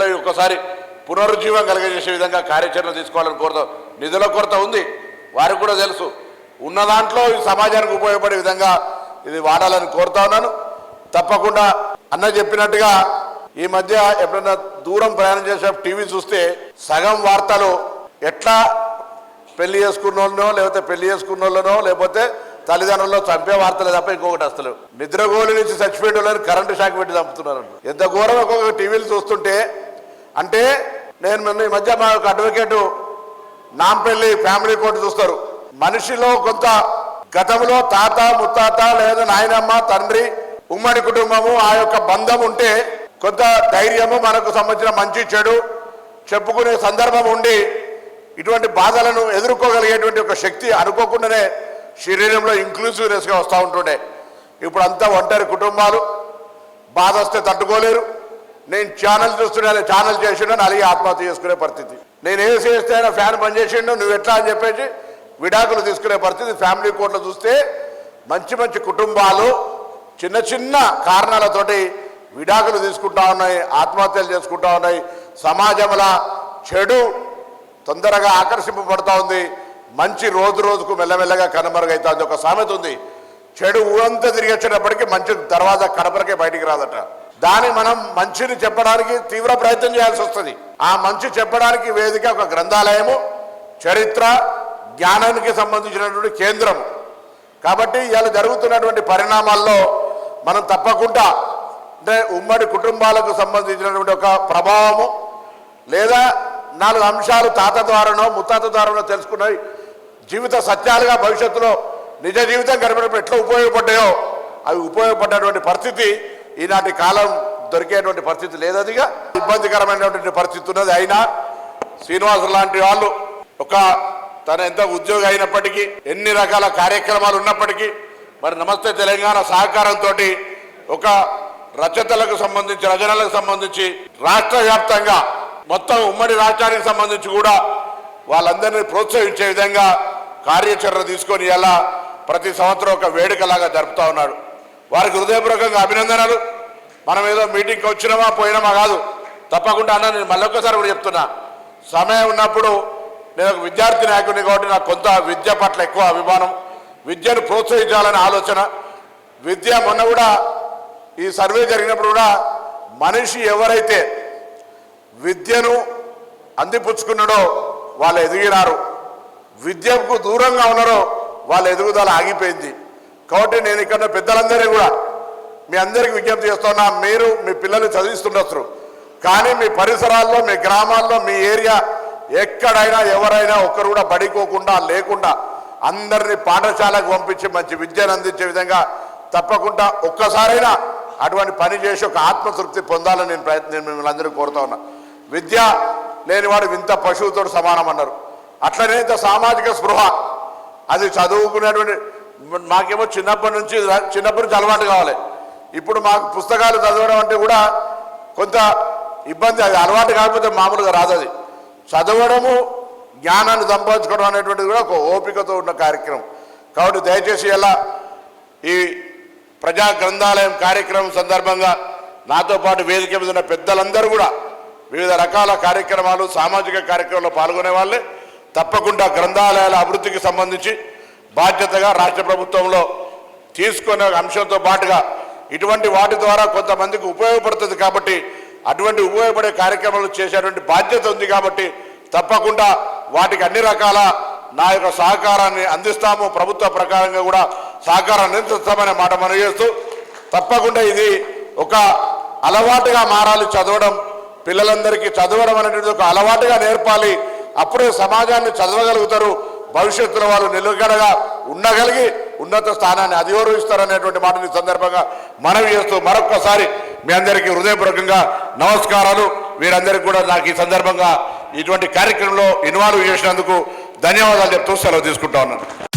మళ్ళీ ఒక్కసారి పునరుజ్జీవం కలిగజేసే విధంగా కార్యాచరణ తీసుకోవాలని కోరుతాం నిధుల కొరత ఉంది. వారికి కూడా తెలుసు. ఉన్న దాంట్లో ఈ సమాజానికి ఉపయోగపడే విధంగా ఇది వాడాలని కోరుతా ఉన్నాను. తప్పకుండా అన్న చెప్పినట్టుగా ఈ మధ్య ఎప్పుడైనా దూరం ప్రయాణం చేసే టీవీ చూస్తే సగం వార్తలు ఎట్లా పెళ్ళి చేసుకున్న వాళ్ళనో లేకపోతే పెళ్ళి చేసుకున్న వాళ్ళనో లేకపోతే తల్లిదండ్రుల్లో చంపే వార్తలు తప్ప ఇంకొకటి అసలు. నిద్రగోలు నుంచి చచ్చిపోయిన వాళ్ళని కరెంటు షాక్ పెట్టి చంపుతున్నారు. ఎంత ఘోరం ఒక్కొక్క టీవీలు చూస్తుంటే అంటే నేను మొన్న ఈ మధ్య మా యొక్క అడ్వకేటు నాంపల్లి ఫ్యామిలీ కోర్టు చూస్తారు. మనిషిలో కొంత గతంలో తాత ముత్తాత లేదా నాయనమ్మ తండ్రి ఉమ్మడి కుటుంబము ఆ యొక్క బంధం ఉంటే కొంత ధైర్యము మనకు సంబంధించిన మంచి చెడు చెప్పుకునే సందర్భం ఉండి ఇటువంటి బాధలను ఎదుర్కోగలిగేటువంటి ఒక శక్తి అనుకోకుండానే శరీరంలో ఇంక్లూసివ్నెస్గా వస్తూ ఉంటుండే. ఇప్పుడు అంతా ఒంటరి కుటుంబాలు బాధ వస్తే తట్టుకోలేరు. నేను ఛానల్ చూస్తున్నా ఛానల్ చేసిండో అలాగే ఆత్మహత్య చేసుకునే పరిస్థితి. నేను ఏం చేస్తే అయినా ఫ్యాన్ బంద్ చేసిండు నువ్వు ఎట్లా అని చెప్పేసి విడాకులు తీసుకునే పరిస్థితి ఫ్యామిలీ కోర్టులో చూస్తే మంచి మంచి కుటుంబాలు చిన్న చిన్న కారణాలతోటి విడాకులు తీసుకుంటా ఉన్నాయి ఆత్మహత్యలు చేసుకుంటా ఉన్నాయి. సమాజంలో చెడు తొందరగా ఆకర్షింపబడతా ఉంది. మంచి రోజు రోజుకు మెల్లమెల్లగా కనుమరుగైతుంది. ఒక సామెత ఉంది. చెడు ఊరంతా తిరిగి వచ్చేటప్పటికి మంచి దర్వాజా కడపలకే బయటికి రాదట. దాన్ని మనం మంచిని చెప్పడానికి తీవ్ర ప్రయత్నం చేయాల్సి వస్తుంది. ఆ మంచి చెప్పడానికి వేదిక ఒక గ్రంథాలయము చరిత్ర జ్ఞానానికి సంబంధించినటువంటి కేంద్రం కాబట్టి ఇవాళ జరుగుతున్నటువంటి పరిణామాల్లో మనం తప్పకుండా అంటే ఉమ్మడి కుటుంబాలకు సంబంధించినటువంటి ఒక ప్రభావము లేదా నాలుగు అంశాలు తాత ద్వారానో ముత్తాత ద్వారానో తెలుసుకున్నవి జీవిత సత్యాలుగా భవిష్యత్తులో నిజ జీవితం గడిపినప్పుడు ఎట్లా ఉపయోగపడ్డాయో అవి ఉపయోగపడ్డటువంటి పరిస్థితి ఈనాటి కాలం దొరికేటువంటి పరిస్థితి లేదదిగా. ఇబ్బందికరమైనటువంటి పరిస్థితి ఉన్నది. అయినా శ్రీనివాసు లాంటి వాళ్ళు ఒక తన ఎంత ఉద్యోగి అయినప్పటికీ ఎన్ని రకాల కార్యక్రమాలు ఉన్నప్పటికీ మరి నమస్తే తెలంగాణ సహకారంతో ఒక రచతలకు సంబంధించి రచనలకు సంబంధించి రాష్ట్ర వ్యాప్తంగా మొత్తం ఉమ్మడి రాష్ట్రానికి సంబంధించి కూడా వాళ్ళందరినీ ప్రోత్సహించే విధంగా కార్యాచరణ తీసుకొని ఎలా ప్రతి సంవత్సరం ఒక వేడుకలాగా జరుపుతా ఉన్నాడు. వారికి హృదయపూర్వకంగా అభినందనలు. మనం ఏదో మీటింగ్కి వచ్చినామా పోయినామా కాదు. తప్పకుండా అన్న నేను మళ్ళొక్కసారి కూడా చెప్తున్నా. సమయం ఉన్నప్పుడు నేను ఒక విద్యార్థి నాయకుడిని కాబట్టి నాకు కొంత విద్య పట్ల ఎక్కువ అభిమానం. విద్యను ప్రోత్సహించాలనే ఆలోచన. విద్య మొన్న కూడా ఈ సర్వే జరిగినప్పుడు కూడా మనిషి ఎవరైతే విద్యను అందిపుచ్చుకున్నాడో వాళ్ళు ఎదిగినారు. విద్యకు దూరంగా ఉన్నారో వాళ్ళ ఎదుగుదల ఆగిపోయింది. కాబట్టి నేను ఇక్కడ ఉన్న పెద్దలందరినీ కూడా మీ అందరికీ విజ్ఞప్తి చేస్తున్నా మీరు మీ పిల్లలు చదివిస్తుండొచ్చు. కానీ మీ పరిసరాల్లో మీ గ్రామాల్లో మీ ఏరియా ఎక్కడైనా ఎవరైనా ఒక్కరు కూడా బడికోకుండా లేకుండా అందరినీ పాఠశాలకు పంపించి మంచి విద్యను అందించే విధంగా తప్పకుండా ఒక్కసారైనా అటువంటి పని చేసి ఒక ఆత్మతృప్తి పొందాలని నేను ప్రయత్నం మిమ్మల్ని అందరూ కోరుతా ఉన్నా. విద్య లేనివాడు వింత పశువుతో సమానం అన్నారు. అట్లనే ఇంత సామాజిక స్పృహ అది చదువుకునేటువంటి మాకేమో చిన్నప్పటి నుంచి చిన్నప్పటి నుంచి అలవాటు కావాలి. ఇప్పుడు మాకు పుస్తకాలు చదవడం అంటే కూడా కొంత ఇబ్బంది అది అలవాటు కాకపోతే మామూలుగా రాదు అది. చదవడము జ్ఞానాన్ని సంపాదించుకోవడం అనేటువంటిది కూడా ఒక ఓపికతో ఉన్న కార్యక్రమం. కాబట్టి దయచేసి ఎలా ఈ ప్రజా గ్రంథాలయం కార్యక్రమం సందర్భంగా నాతో పాటు వేదిక మీద ఉన్న పెద్దలందరూ కూడా వివిధ రకాల కార్యక్రమాలు సామాజిక కార్యక్రమాల్లో పాల్గొనే వాళ్ళే. తప్పకుండా గ్రంథాలయాల అభివృద్ధికి సంబంధించి బాధ్యతగా రాష్ట్ర ప్రభుత్వంలో తీసుకునే అంశంతో పాటుగా ఇటువంటి వాటి ద్వారా కొంతమందికి ఉపయోగపడుతుంది కాబట్టి అటువంటి ఉపయోగపడే కార్యక్రమాలు చేసేటువంటి బాధ్యత ఉంది కాబట్టి తప్పకుండా వాటికి అన్ని రకాల నా యొక్క సహకారాన్ని అందిస్తాము. ప్రభుత్వ ప్రకారంగా కూడా సహకారాన్ని అందిస్తామనే మాట మనం చేస్తూ తప్పకుండా ఇది ఒక అలవాటుగా మారాలి చదవడం. పిల్లలందరికీ చదవడం అనేటువంటి ఒక అలవాటుగా నేర్పాలి. అప్పుడే సమాజాన్ని చదవగలుగుతారు. భవిష్యత్తులో వాళ్ళు నిలకడగా ఉండగలిగి ఉన్నత స్థానాన్ని అధిరోహిస్తారనేటువంటి మాటని ఈ సందర్భంగా మనవి చేస్తూ మరొక్కసారి మీ అందరికీ హృదయపూర్వకంగా నమస్కారాలు. వీరందరికీ కూడా నాకు ఈ సందర్భంగా ఇటువంటి కార్యక్రమంలో ఇన్వాల్వ్ చేసినందుకు ధన్యవాదాలు చెప్తూ సెలవు తీసుకుంటా ఉన్నాను.